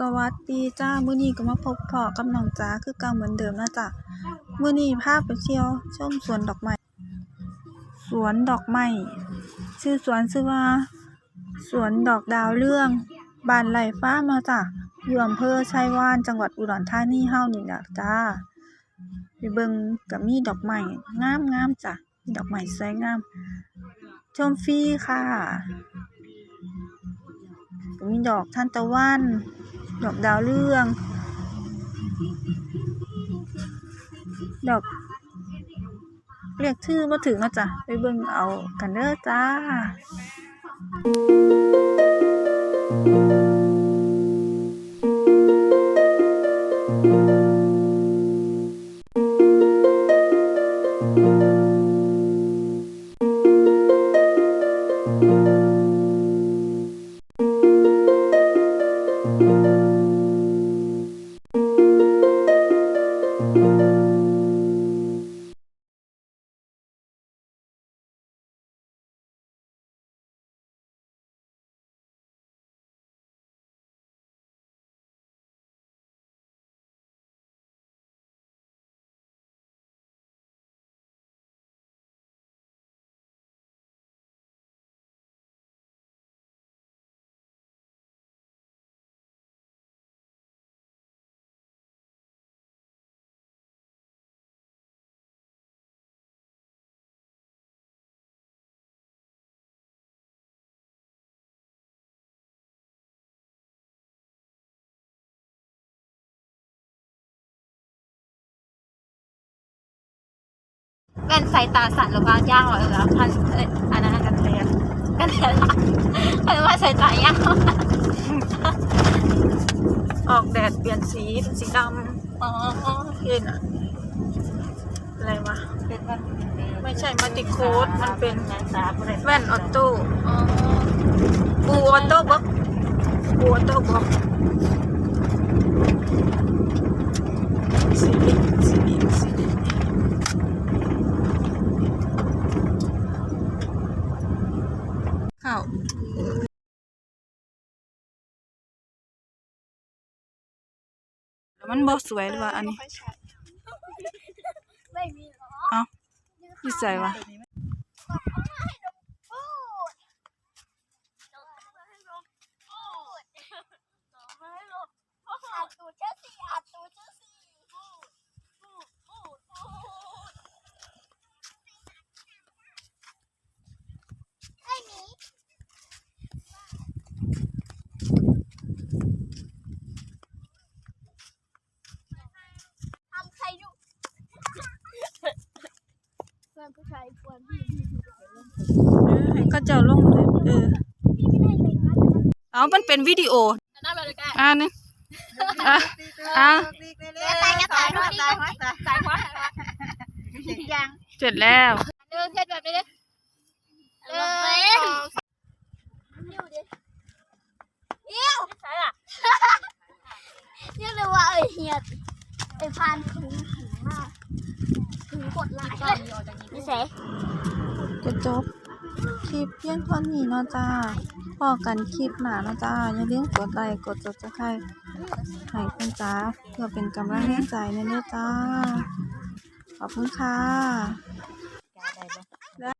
สวัสดีจ้ามื้อนี้ก็มาพบพ่อกับน้องจ๋าคือเก่าเหมือนเดิมนะจ๊ะมื้อนี้พาไปเที่ยวชมสวนดอกไม้สวนดอกไม้ชื่อสวนชื่อว่า สวนดอกดาวเรืองบ้านไหลฟ้ามาจ้ะอยู่อำเภอชัยวานจังหวัดอุดรธานีเฮานี่แหละจ้าไปเบิ่งก็มีดอกไม้งามๆจ้ะมีดอกไม้สวยงาม ชมฟรีค่ะมีดอกทานตะวัน ดอกดาวเรือง ดอก เรียกชื่อมาถึงแล้วจ้ะ ไปเบิ่งเอากันเด้อจ้า แว่นสายตาสั่นหรือว่าย่างหรอเออพันอันนั้นกันเลยอะกันเลยละหรือว่าสายตาย่างออกแดดเปลี่ยนสีเป็นสีดำอ๋อเห็นอะอะไรวะเป็นแว่นไม่ใช่มัลติโค้ดมันเป็นแว่นออโต้บูออโต้บ็อกบูออโต้บ็อก ข้าวแล้วมันบ่สวยหรือว่าอันนี้ไม่มีหรอเอ้าพี่ใส่วะ อาตูเชสซี่อาตูเชสซี่ไอ้หมี ทำใครดูเพื่อน ผู้ชายควรพี่พี่พี่เออให้เขาเจ้าลงเลยเออพี่ไม่ได้เลยนะเอามันเป็นวิดีโอน่าไปเลยกันอ่านี่อะอะตายกันตายตายตายตายขวายังเสร็จแล้วเดินเทศแบบนี้เลยเดินนิ้วดินิ้วใช่อะนิ้วเลยว่าเอ้ยเฮีย ไอ้พานถึงถึงมากถึงกดไลค์เลยนี่เสจะจบคลิปเพียงเท่านี้เนาะจ้าพอกันคลิปหนาเนาะจ้า อย่าลืมกดไลค์กดจดจะใครให้คุณจ้าเพื่อเป็นกำลังแรงใจในเด้อจ้า ขอบคุณค่ะ